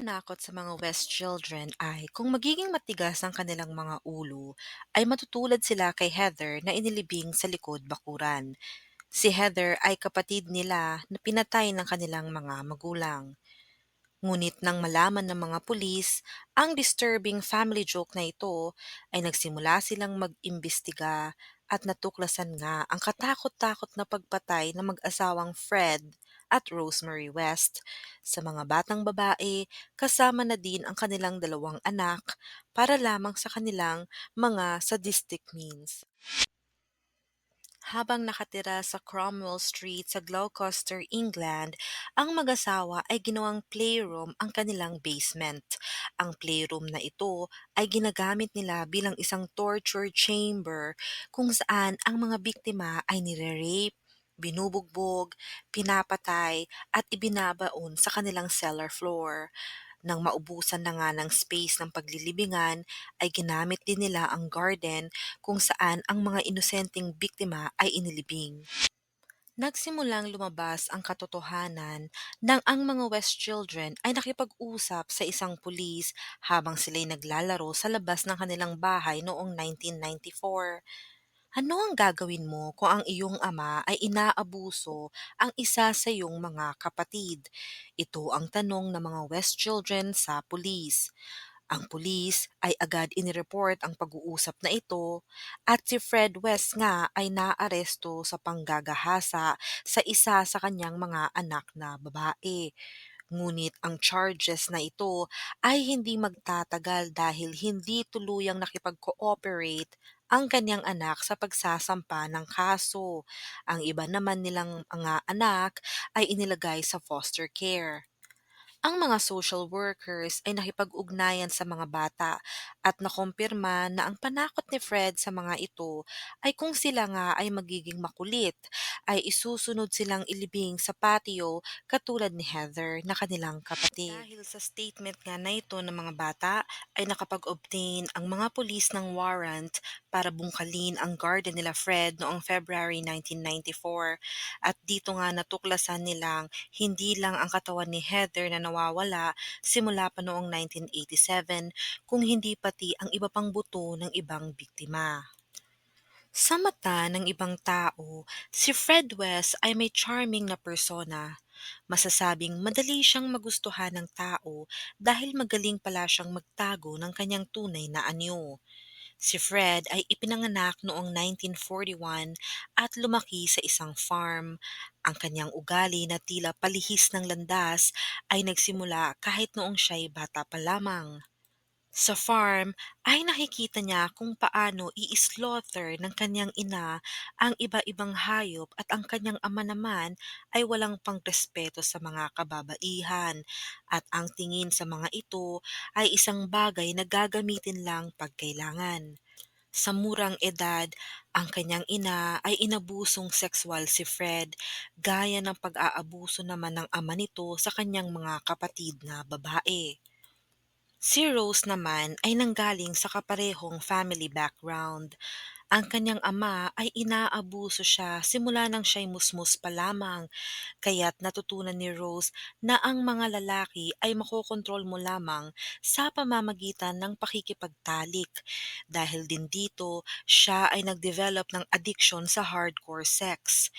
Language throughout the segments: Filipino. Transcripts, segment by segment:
nakakatakot sa mga West children ay kung magiging matigas ang kanilang mga ulo, ay matutulad sila kay Heather na inilibing sa likod bakuran. Si Heather ay kapatid nila na pinatay ng kanilang mga magulang. Ngunit nang malaman ng mga pulis ang disturbing family joke na ito, ay nagsimula silang mag-imbestiga at natuklasan nga ang katakot-takot na pagpatay ng mag-asawang Fred at Rosemary West sa mga batang babae kasama na din ang kanilang dalawang anak para lamang sa kanilang mga sadistic means. Habang nakatira sa Cromwell Street sa Gloucester, England, ang mag-asawa ay ginawang playroom ang kanilang basement. Ang playroom na ito ay ginagamit nila bilang isang torture chamber kung saan ang mga biktima ay nire-rape, binubugbog, pinapatay at ibinabaon sa kanilang cellar floor. Nang maubusan na nga ng space ng paglilibingan, ay ginamit din nila ang garden kung saan ang mga inosenteng biktima ay inilibing. Nagsimulang lumabas ang katotohanan nang ang mga West Children ay nakipag-usap sa isang pulis habang sila'y naglalaro sa labas ng kanilang bahay noong 1994. Ano ang gagawin mo kung ang iyong ama ay inaabuso ang isa sa iyong mga kapatid? Ito ang tanong ng mga West Children sa pulis. Ang pulis ay agad inireport ang pag-uusap na ito at si Fred West nga ay naaresto sa panggagahasa sa isa sa kanyang mga anak na babae. Ngunit ang charges na ito ay hindi magtatagal dahil hindi tuluyang nakipag-cooperate ang kanyang anak sa pagsasampa ng kaso. Ang iba naman nilang mga anak ay inilagay sa foster care. Ang mga social workers ay nakipag-ugnayan sa mga bata at nakumpirma na ang panakot ni Fred sa mga ito ay kung sila nga ay magiging makulit, ay isusunod silang ilibing sa patio katulad ni Heather na kanilang kapatid. Dahil sa statement nga na ito ng mga bata, ay nakapag-obtain ang mga pulis ng warrant para bungkalin ang garden nila Fred noong February 1994 at dito nga natuklasan nilang hindi lang ang katawan ni Heather na nawawala simula pa noong 1987 kung hindi pati ang iba pang buto ng ibang biktima. Sa mata ng ibang tao, si Fred West ay may charming na persona. Masasabing madali siyang magustuhan ng tao dahil magaling pala siyang magtago ng kanyang tunay na anyo. Si Fred ay ipinanganak noong 1941 at lumaki sa isang farm. Ang kanyang ugali na tila palihis ng landas ay nagsimula kahit noong siya'y bata pa lamang. Sa farm ay nakikita niya kung paano i-slaughter ng kanyang ina ang iba-ibang hayop at ang kanyang ama naman ay walang pangrespeto sa mga kababaihan at ang tingin sa mga ito ay isang bagay na gagamitin lang pagkailangan. Sa murang edad, ang kanyang ina ay inabusong sexual si Fred, gaya ng pag-aabuso naman ng ama nito sa kanyang mga kapatid na babae. Si Rose naman ay nanggaling sa kaparehong family background. Ang kanyang ama ay inaabuso siya simula nang siya'y musmus pa lamang, kaya't natutunan ni Rose na ang mga lalaki ay makokontrol mo lamang sa pamamagitan ng pakikipagtalik. Dahil din dito, siya ay nag-develop ng addiction sa hardcore sex.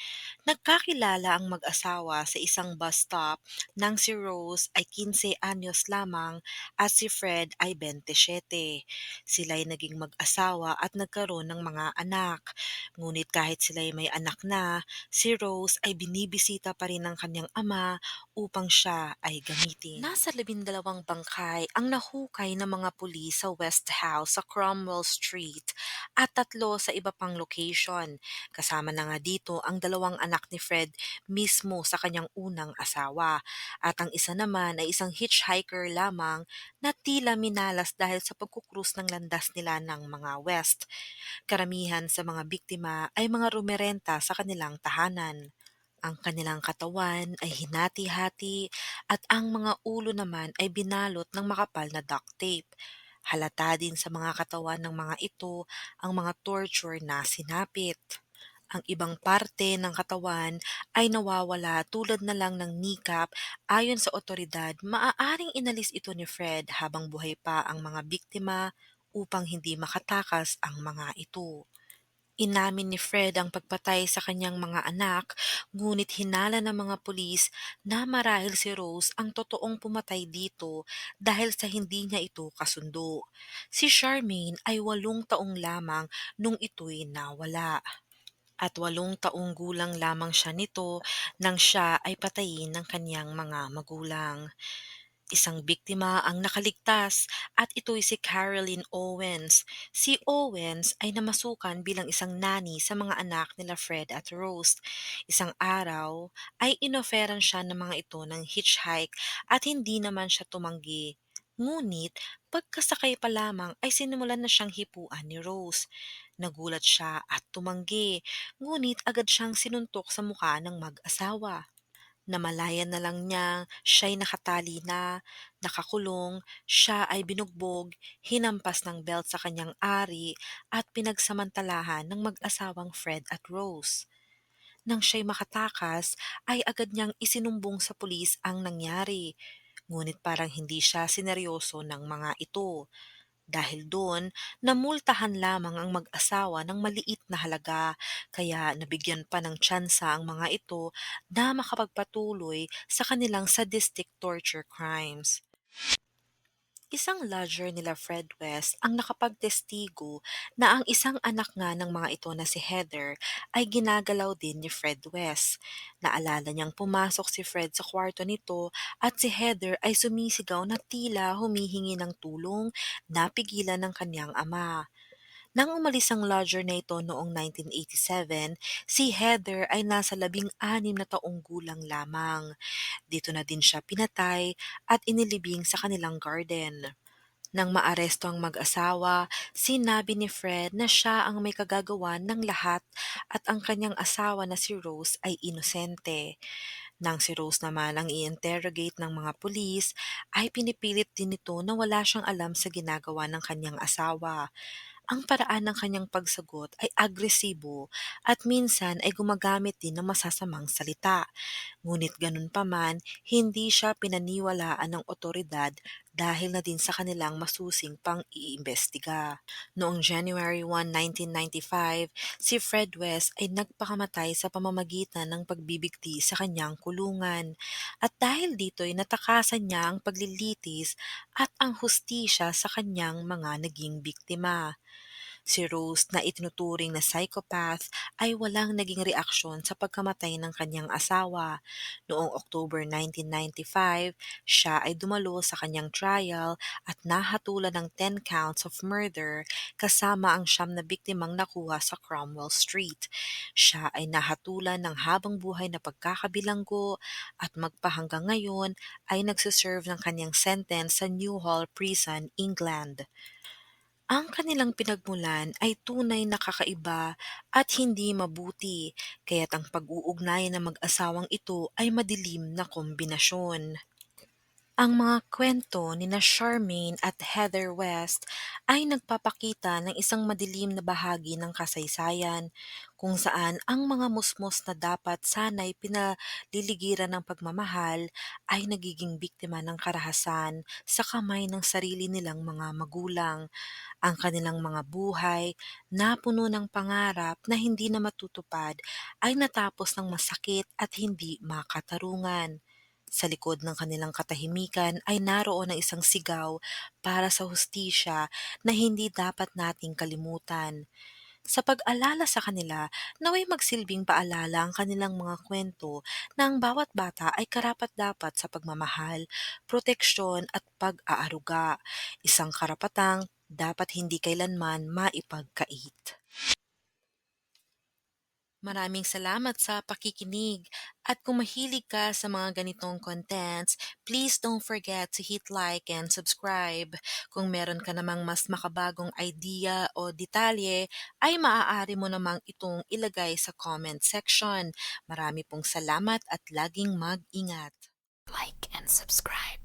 Nagkakilala ang mag-asawa sa isang bus stop nang si Rose ay 15 anyos lamang at si Fred ay 27. Sila'y naging mag-asawa at nagkaroon ng mga anak. Ngunit kahit sila'y may anak na, si Rose ay binibisita pa rin ng kanyang ama upang siya ay gamitin. Nasa labindalawang bangkay ang nahukay ng mga pulis sa West House sa Cromwell Street at tatlo sa iba pang location. Kasama na nga dito ang dalawang anak ni Fred mismo sa kanyang unang asawa. At ang isa naman ay isang hitchhiker lamang na tila minalas dahil sa pagkukrus ng landas nila ng mga West. Karamihan sa mga biktima ay mga rumerenta sa kanilang tahanan. Ang kanilang katawan ay hinati-hati at ang mga ulo naman ay binalot ng makapal na duct tape. Halata din sa mga katawan ng mga ito ang mga torture na sinapit. Ang ibang parte ng katawan ay nawawala tulad na lang ng kneecap ayon sa otoridad maaaring inalis ito ni Fred habang buhay pa ang mga biktima upang hindi makatakas ang mga ito. Inamin ni Fred ang pagpatay sa kanyang mga anak, ngunit hinala ng mga pulis na marahil si Rose ang totoong pumatay dito dahil sa hindi niya ito kasundo. Si Charmaine ay walong taong lamang nung ito'y nawala. At walong taong gulang lamang siya nito nang siya ay patayin ng kanyang mga magulang. Isang biktima ang nakaligtas at ito'y si Caroline Owens. Si Owens ay namasukan bilang isang nani sa mga anak nila Fred at Rose. Isang araw ay inoferan siya ng mga ito ng hitchhike at hindi naman siya tumanggi. Ngunit pagkasakay pa lamang ay sinimulan na siyang hipuan ni Rose. Nagulat siya at tumanggi, ngunit agad siyang sinuntok sa mukha ng mag-asawa. Namalayan na lang niya, siya'y nakatali na, nakakulong, siya ay binugbog, hinampas ng belt sa kanyang ari, at pinagsamantalahan ng mag-asawang Fred at Rose. Nang siya'y makatakas, ay agad niyang isinumbong sa pulis ang nangyari. Ngunit parang hindi siya sineryoso ng mga ito. Dahil doon, namultahan lamang ang mag-asawa ng maliit na halaga, kaya nabigyan pa ng tsansa ang mga ito na makapagpatuloy sa kanilang sadistic torture crimes. Isang lodger nila Fred West ang nakapagtestigo na ang isang anak nga ng mga ito na si Heather ay ginagalaw din ni Fred West. Naalala niyang pumasok si Fred sa kwarto nito at si Heather ay sumisigaw na tila humihingi ng tulong na pigilan ng kanyang ama. Nang umalis ang lodger na ito noong 1987, si Heather ay nasa labing-anim na taong gulang lamang. Dito na din siya pinatay at inilibing sa kanilang garden. Nang maaresto ang mag-asawa, sinabi ni Fred na siya ang may kagagawan ng lahat at ang kanyang asawa na si Rose ay inosente. Nang si Rose naman ang i-interrogate ng mga pulis, ay pinipilit din nito na wala siyang alam sa ginagawa ng kanyang asawa. Ang paraan ng kanyang pagsagot ay agresibo at minsan ay gumagamit din ng masasamang salita. Ngunit ganun pa man, hindi siya pinaniwalaan ng otoridad dahil na din sa kanilang masusing pang-iimbestiga. Noong January 1, 1995, si Fred West ay nagpakamatay sa pamamagitan ng pagbibigti sa kanyang kulungan. At dahil dito'y natakasan niya ang paglilitis at ang hustisya sa kanyang mga naging biktima. Si Rose na itinuturing na psychopath ay walang naging reaksyon sa pagkamatay ng kanyang asawa. Noong October 1995, siya ay dumalo sa kanyang trial at nahatulan ng 10 counts of murder kasama ang siyam na biktimang nakuha sa Cromwell Street. Siya ay nahatulan ng habang buhay na pagkakabilanggo at magpahanggang ngayon ay nagsiserve ng kanyang sentence sa Newhall Prison, England. Ang kanilang pinagmulan ay tunay na kakaiba at hindi mabuti, kaya't ang pag-uugnayan ng mag-asawang ito ay madilim na kombinasyon. Ang mga kwento ni na Charmaine at Heather West ay nagpapakita ng isang madilim na bahagi ng kasaysayan kung saan ang mga musmos na dapat sana'y pinaliligiran ng pagmamahal ay nagiging biktima ng karahasan sa kamay ng sarili nilang mga magulang. Ang kanilang mga buhay na puno ng pangarap na hindi na matutupad ay natapos ng masakit at hindi makatarungan. Sa likod ng kanilang katahimikan ay naroon ang isang sigaw para sa hustisya na hindi dapat nating kalimutan. Sa pag-alala sa kanila, naway magsilbing paalala ang kanilang mga kwento na ang bawat bata ay karapat-dapat sa pagmamahal, proteksyon at pag-aaruga, isang karapatang dapat hindi kailanman maipagkait. Maraming salamat sa pakikinig at kung mahilig ka sa mga ganitong contents, please don't forget to hit like and subscribe. Kung meron ka namang mas makabagong idea o detalye, ay maaari mo namang itong ilagay sa comment section. Marami pong salamat at laging mag-ingat. like and subscribe.